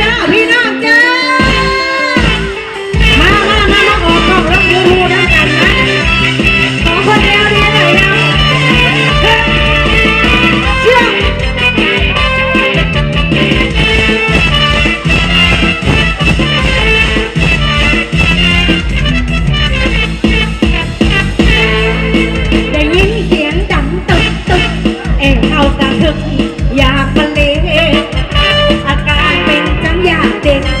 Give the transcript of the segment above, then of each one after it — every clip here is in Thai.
จ้า จังอยา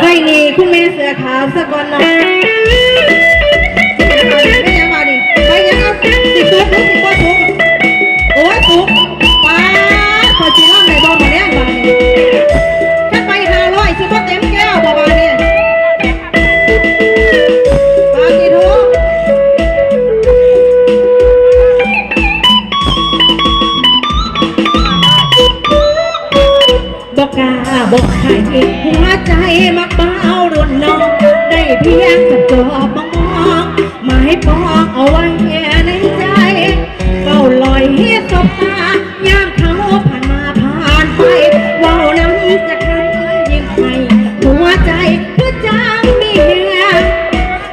ให้นี่คุณแม่เสือขาวสักวันหน่อยไม่ยังมาดิไปยังเอาสิตุ๊กสิตุ๊กโอ้ยตุ๊กป้าขอจีร่างไหนบอกมาเนี่ย บอกกาบอกใครหัวใจมากเบารุนน้อง ได้เพียงแต่ตับจอบมองหมายปองเอาไว้ในใจเฝ้าลอยเฮียสบตาย่างเขาผ่านมาผ่านไปว่าน้ำจะคัยิ่งไปหัวใจก็จางมี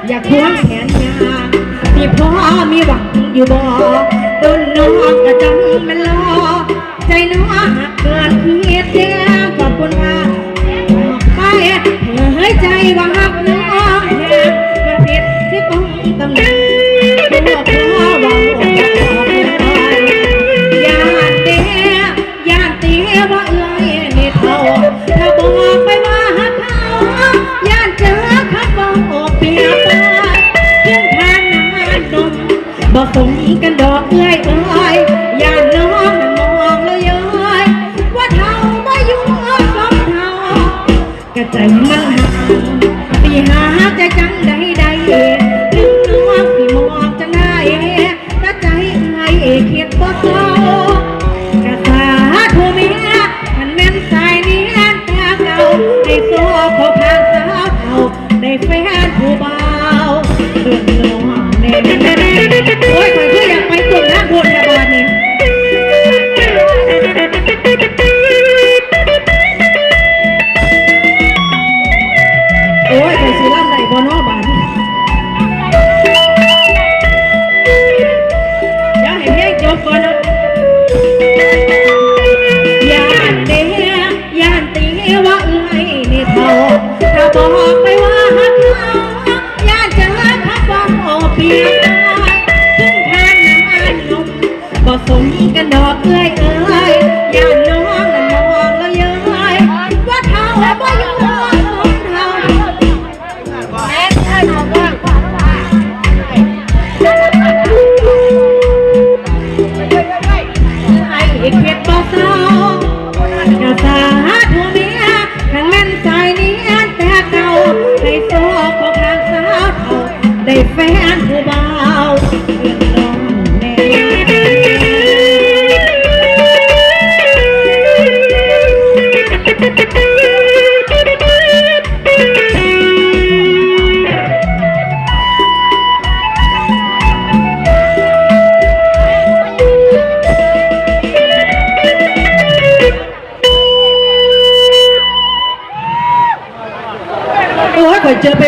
อยากควงแขนยาที่พ่อมีหวังอยู่บ่ ว่าหักน้องแหงประเด็ดที่ต้องตำหนิตัวเธอว่าอย่าเตะอย่านเตะว่าเอื้อยเน็ตเขาถ้าบอกไปว่าหักเขาย่านเจอคัดว่าอกเปียกเพื่อนทางน้ำนมบอกสมกันดอกเอื้อยเอ้อย่าน้องมองเลยเย้ยว่าเทาไม่ยุ่งกับเท่ากระใจมัน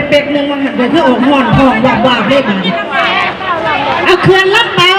เป็กๆหนึ่งมาหันไปเพื่ออกหมอนหองวาบวาบเลขมันเอาเคลื่อนรับเปา